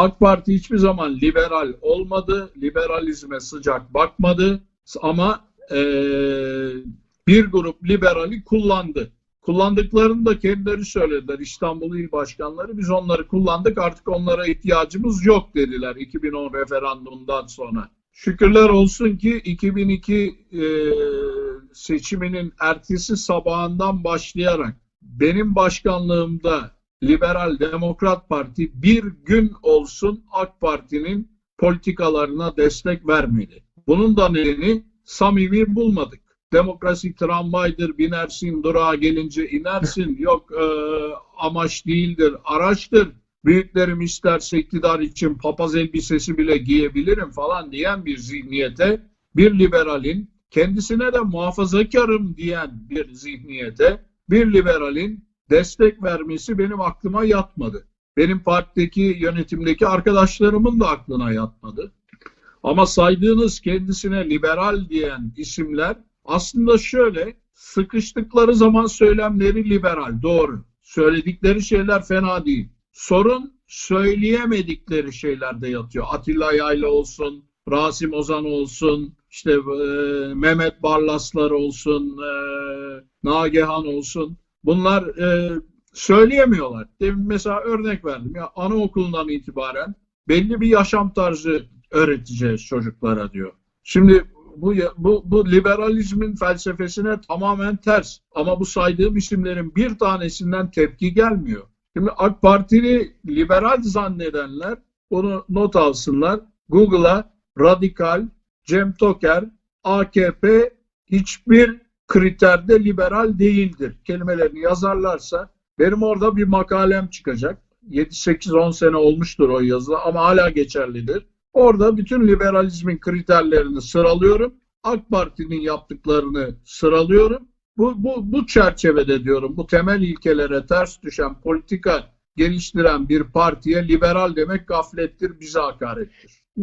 AK Parti hiçbir zaman liberal olmadı, liberalizme sıcak bakmadı ama eee, bir grup liberali kullandı. Kullandıklarını da kendileri söylediler. İstanbul İl Başkanları biz onları kullandık artık onlara ihtiyacımız yok dediler 2010 referandumundan sonra. Şükürler olsun ki 2002 e, seçiminin ertesi sabahından başlayarak benim başkanlığımda Liberal Demokrat Parti bir gün olsun AK Parti'nin politikalarına destek vermedi. Bunun da nedeni samimi bulmadık. Demokrasi tramvaydır, binersin, durağa gelince inersin. Yok e, amaç değildir, araçtır. Büyüklerim isterse iktidar için papaz elbisesi bile giyebilirim falan diyen bir zihniyete, bir liberalin, kendisine de muhafazakarım diyen bir zihniyete, bir liberalin destek vermesi benim aklıma yatmadı. Benim partideki yönetimdeki arkadaşlarımın da aklına yatmadı. Ama saydığınız kendisine liberal diyen isimler aslında şöyle sıkıştıkları zaman söylemleri liberal doğru. Söyledikleri şeyler fena değil. Sorun söyleyemedikleri şeylerde yatıyor. Atilla Yayla olsun, Rasim Ozan olsun, işte e, Mehmet Barlaslar olsun, e, Nagihan olsun. Bunlar e, söyleyemiyorlar. Demin mesela örnek verdim ya anaokulundan itibaren belli bir yaşam tarzı öğreteceğiz çocuklara diyor. Şimdi bu, bu, bu liberalizmin felsefesine tamamen ters. Ama bu saydığım isimlerin bir tanesinden tepki gelmiyor. Şimdi AK Parti'ni liberal zannedenler bunu not alsınlar. Google'a radikal, Cem Toker, AKP hiçbir kriterde liberal değildir. Kelimelerini yazarlarsa benim orada bir makalem çıkacak. 7-8-10 sene olmuştur o yazı ama hala geçerlidir. Orada bütün liberalizmin kriterlerini sıralıyorum. AK Parti'nin yaptıklarını sıralıyorum. Bu, bu, bu çerçevede diyorum bu temel ilkelere ters düşen politika geliştiren bir partiye liberal demek gaflettir, bize hakarettir.